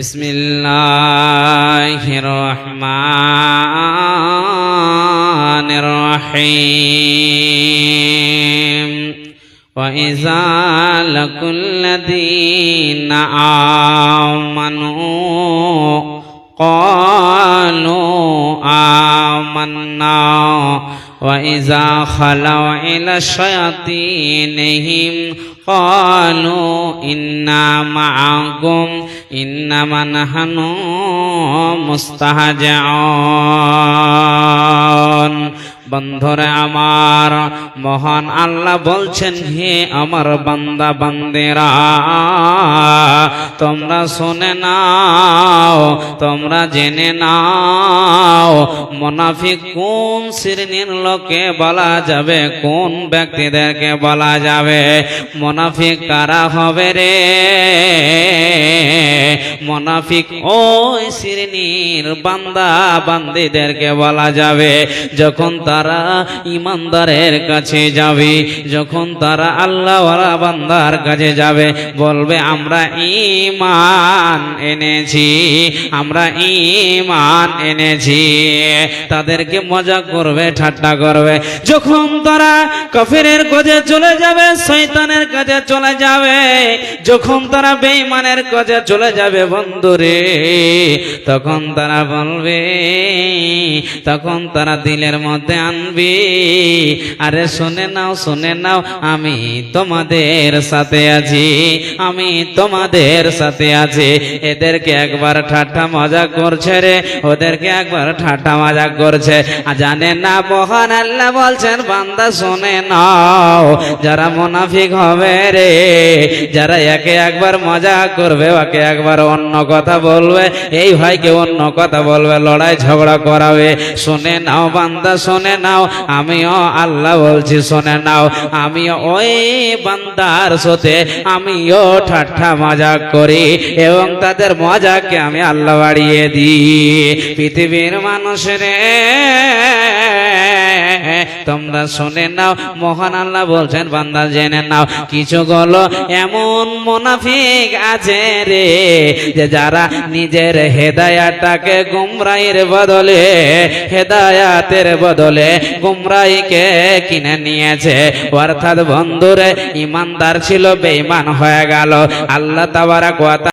بسم الله الرحمن الرحيم. وإذا لقوا الذين آمنوا وإذا خلوا إلى شياطينهم قالوا إنا معكم إنما نحن مستهزئون বন্ধুরে আমার মহান আল্লাহ বলছেন হে আমার বান্দা বান্দেরা তোমরা শুনে নাও তোমরা জেনে নাও মোনাফিক কোন শ্রেণির লোকে বলা যাবে, কোন ব্যক্তিদেরকে বলা যাবে? মোনাফিক কারা হবে রে? মোনাফিক ওই শ্রেণির বান্দা বান্দিদেরকে বলা যাবে, যখন তারা ইমানদারের কাছে যাবে, যখন তারা আল্লাহওয়ালা বান্দার কাছে যাবে, বলবে, আমরা ইমান এনেছি, আমরা ইমান এনেছি। তাদেরকে মজা করবে, ঠাট্টা করবে। যখন তারা কফিরের কাছে চলে যাবে, শয়তানের কাছে চলে যাবে, যখন তারা বেঈমানের কাছে চলে যাবে, বন্ধুরে, তখন তারা বলবে, তখন তারা দিলের মধ্যে আনবে, আরে শুনে নাও শুনে নাও, আমি তোমাদের সাথে আছি, আমি তোমাদের সাথে আছি, এদেরকে একবার ঠাট্টা মজা করছে রে, ওদেরকে একবার ঠাট্টা মজা করছে। আর জানে না মহান আল্লাহ বলছেন, বান্দা শুনে নাও, যারা মুনাফিক হবে রে, যারা একে একবার মজা করবে, ওকে একবার অন্য কথা বলবে, এই ভাইকে অন্য কথা বলবে, লড়াই ঝগড়া করাবে। শুনে নাও বান্দা, শুনে নাও, আমিও আল্লাহ বলছি, শুনে নাও, আমিও ওই বান্দার সাথে আমিও ঠাট্টা মজা করি, এবং তাদের মজাকে আমি আল্লাহ বাড়িয়ে দিই। পৃথিবীর মানুষের, তোমরা শুনে নাও, মহান আল্লাহ বলছেন, বান্দা জেনে নাও, কিছু গলো এমন মোনাফিক আছে রে, যে যারা নিজের হেদায়াতটাকে গুমরাইয়ের বদলে, হেদায়াতের বদলে গুমরাইকে কিনে নিয়েছে। অর্থাৎ বন্ধুরে, ইমানদার ছিল, বেঈমান হয়ে গেল। আল্লাহ তাবারাক ওয়া